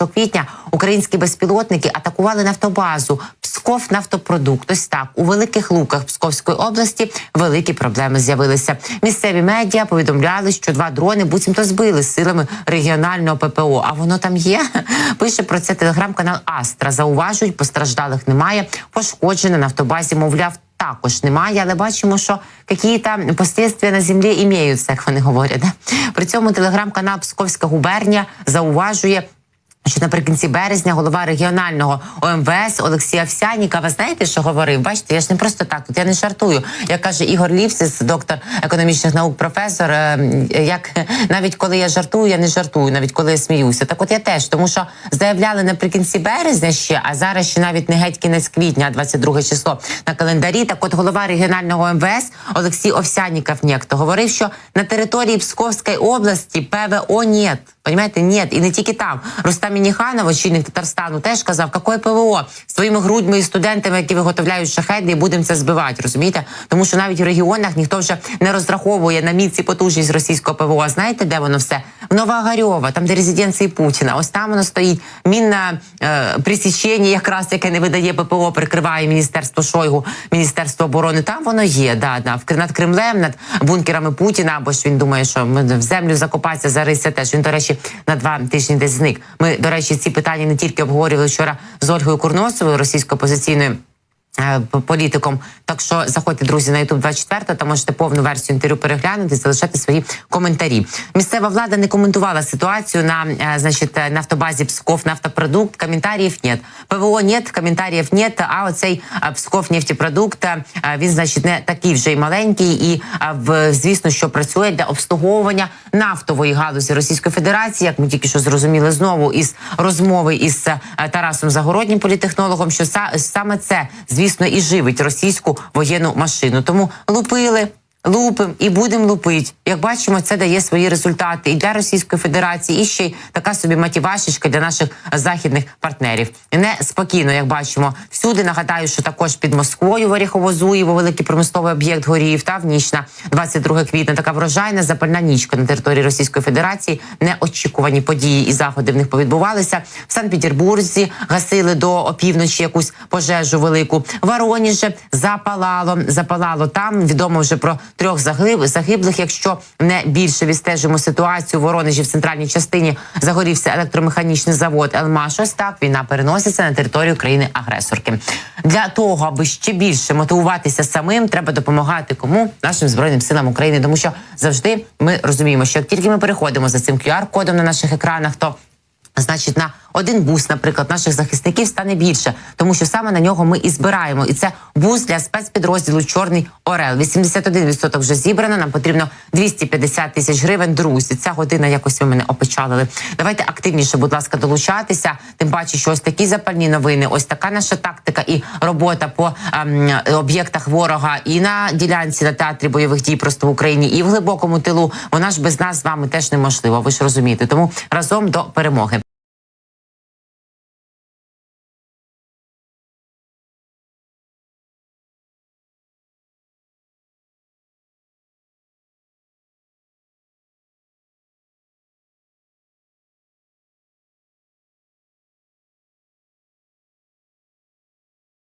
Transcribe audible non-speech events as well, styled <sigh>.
1 квітня українські безпілотники атакували нафтобазу Псков нафтопродукт. Ось так у великих луках Псковської області великі проблеми з'явилися. Місцеві медіа повідомляли, що два дрони буцімто збили силами регіонального ППО. А воно там є. <laughs> Пише про це телеграм-канал Астра. Зауважують, постраждалих немає. Пошкоджено нафтобазі, мовляв. Також немає, але бачимо, що якісь последствия на землі імеються, як вони говорять. При цьому телеграм-канал Псковська губернія зауважує. Що наприкінці березня голова регіонального ОМВС Олексій Овсяніка, ви знаєте, що говорив? Бачите, я ж не просто так тут. Я не жартую. Як каже Ігор Лівсис, доктор економічних наук, професор. е, Як навіть коли я жартую, я не жартую, навіть коли я сміюся. Так, от я теж, тому що заявляли наприкінці березня ще, а зараз ще навіть не геть кінець квітня, а 22 число на календарі. Так, от голова регіонального МВС Олексій Овсяніков некто говорив, що на території Псковської області ПВО нет. Понимаете, нет, і не тільки там. Рустам Мініханов, очільник Татарстану, теж казав, какое ПВО своїми грудьми і студентами, які виготовляють шахеди, будемо це збивати. Розумієте? Тому що навіть в регіонах ніхто вже не розраховує на міці потужність російського ПВО. Знаєте, де воно все? В Новогарьова, там де резиденції Путіна. Ось там воно стоїть. Мінне е, присічення, якраз яке не видає ППО, прикриває міністерство Шойгу, міністерство оборони. Там воно є. Да, да, над Кремлем, над бункерами Путіна. Або ж він думає, що ми в землю закопатися зарися теж. Він, до речі, на два тижні десь зник. Ми, до речі, ці питання не тільки обговорювали вчора з Ольгою Курносовою, російською опозиційною. Е, Політиком, так що заходьте, друзі, на YouTube 24, там можете повну версію інтерв'ю переглянути, залишати свої коментарі. Місцева влада не коментувала ситуацію на е, значить е, нафтобазі Псков нафтопродукт. Коментарів нет. ПВО нет, коментарів нет. А оцей Псков нефтепродукт, він значить не такий вже й маленький, і звісно, що працює для обслуговування нафтової галузі Російської Федерації, як ми тільки що зрозуміли знову із розмови із Тарасом Загороднім, політехнологом, що са- саме це, звісно, і живить російську воєнну машину. Тому лупили. Лупим і будемо лупити. Як бачимо, це дає свої результати і для Російської Федерації, і ще й така собі мотивашечка для наших західних партнерів. Не спокійно, як бачимо, всюди нагадаю, що також під Москвою Оріхово-Зуєво великий промисловий об'єкт горів. Та в ніч на 22 квітня така врожайна запальна нічка на території Російської Федерації. Неочікувані події і заходи в них повідбувалися. В Санкт-Петербурзі гасили до опівночі якусь пожежу велику. В Воронеже запалало, запалало там. Відомо вже про трьох загиб- загиблих. Якщо не більше відстежимо ситуацію в Воронежі в центральній частині загорівся електромеханічний завод Елмаш. Так війна переноситься на територію країни агресорки. Для того аби ще більше мотивуватися самим, треба допомагати кому нашим збройним силам України, тому що завжди ми розуміємо, що як тільки ми переходимо за цим QR-кодом на наших екранах, то Значить, на один бус, наприклад, наших захисників стане більше, тому що саме на нього ми і збираємо. І це бус для спецпідрозділу Чорний Орел. 81% вже зібрано. Нам потрібно 250 тисяч гривень. Друзі, ця година якось ви мене опечалили. Давайте активніше, будь ласка, долучатися. Тим паче, що ось такі запальні новини, ось така наша тактика і робота по ем, об'єктах ворога і на ділянці на театрі бойових дій просто в Україні, і в глибокому тилу. Вона ж без нас з вами теж неможлива. Ви ж розумієте. Тому разом до перемоги.